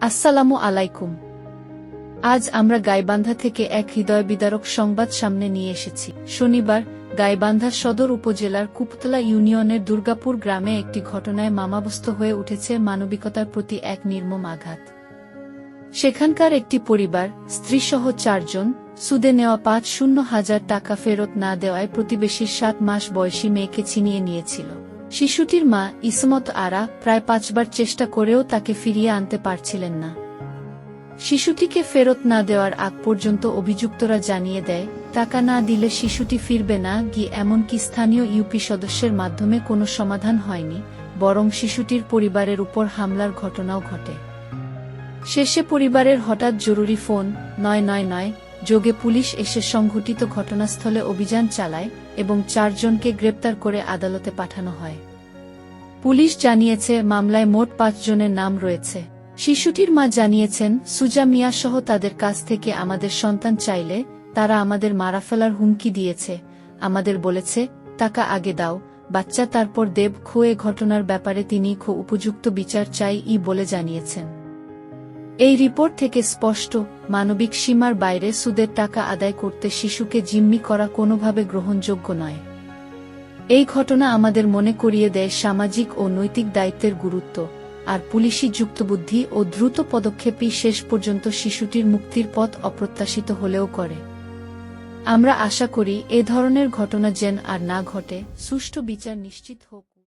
আসসালামু আলাইকুম। আজ আমরা গাইবান্ধা থেকে এক হৃদয় বিদারক সংবাদ সামনে নিয়ে এসেছি। শনিবার, গাইবান্ধা সদর উপজেলার কুপতলা ইউনিয়নের দুর্গাপুর গ্রামে একটি ঘটনায় মামাবস্ত হয়ে উঠেছে মানবিকতার প্রতি এক নির্মম আঘাত। সেখানকার একটি পরিবার, স্ত্রীসহ চারজন, সুদে নেওয়া পাঁচ শূন্য হাজার টাকা ফেরত না দেওয়ায় প্রতিবেশীর সাত মাস বয়সী মেয়েকে ছিনিয়ে নিয়েছিল। শিশুটির মা ইসমত আরা প্রায় পাঁচবার চেষ্টা করেও তাকে ফিরিয়ে আনতে পারছিলেন না। শিশুটিকে ফেরত না দেওয়ার আগ পর্যন্ত অভিযুক্তরা জানিয়ে দেয়, টাকা না দিলে শিশুটি ফিরবে না গিয়ে এমনকি স্থানীয় ইউপি সদস্যের মাধ্যমে কোনো সমাধান হয়নি, বরং শিশুটির পরিবারের উপর হামলার ঘটনাও ঘটে। শেষে পরিবারের হঠাৎ জরুরি ফোন, নয় নয় নয়, যোগে পুলিশ এসে সংঘটিত ঘটনাস্থলে অভিযান চালায় এবং চারজনকে গ্রেপ্তার করে আদালতে পাঠানো হয়। পুলিশ জানিয়েছে মামলায় মোট পাঁচজনের নাম রয়েছে। শিশুটির মা জানিয়েছেন, সুজা মিয়া সহ তাদের কাছ থেকে আমাদের সন্তান চাইলে তারা আমাদের মারা ফেলার হুমকি দিয়েছে। আমাদের বলেছে, টাকা আগে দাও, বাচ্চা তারপর দেব খোয়ে ঘটনার ব্যাপারে তিনি খো উপযুক্ত বিচার চাই ই বলে জানিয়েছেন। এই রিপোর্ট থেকে স্পষ্ট, মানবিক সীমার বাইরে সুদের টাকা আদায় করতে শিশুকে জিম্মি করা কোনোভাবে গ্রহণযোগ্য নয়। এই ঘটনা আমাদের মনে করিয়ে দেয় সামাজিক ও নৈতিক দায়িত্বের গুরুত্ব, আর পুলিশি যুক্তবুদ্ধি ও দ্রুত পদক্ষেপই শেষ পর্যন্ত শিশুটির মুক্তির পথ অপ্রত্যাশিত হলেও করে। আমরা আশা করি এ ধরনের ঘটনা যেন আর না ঘটে। সুষ্ঠু বিচার নিশ্চিত হোক।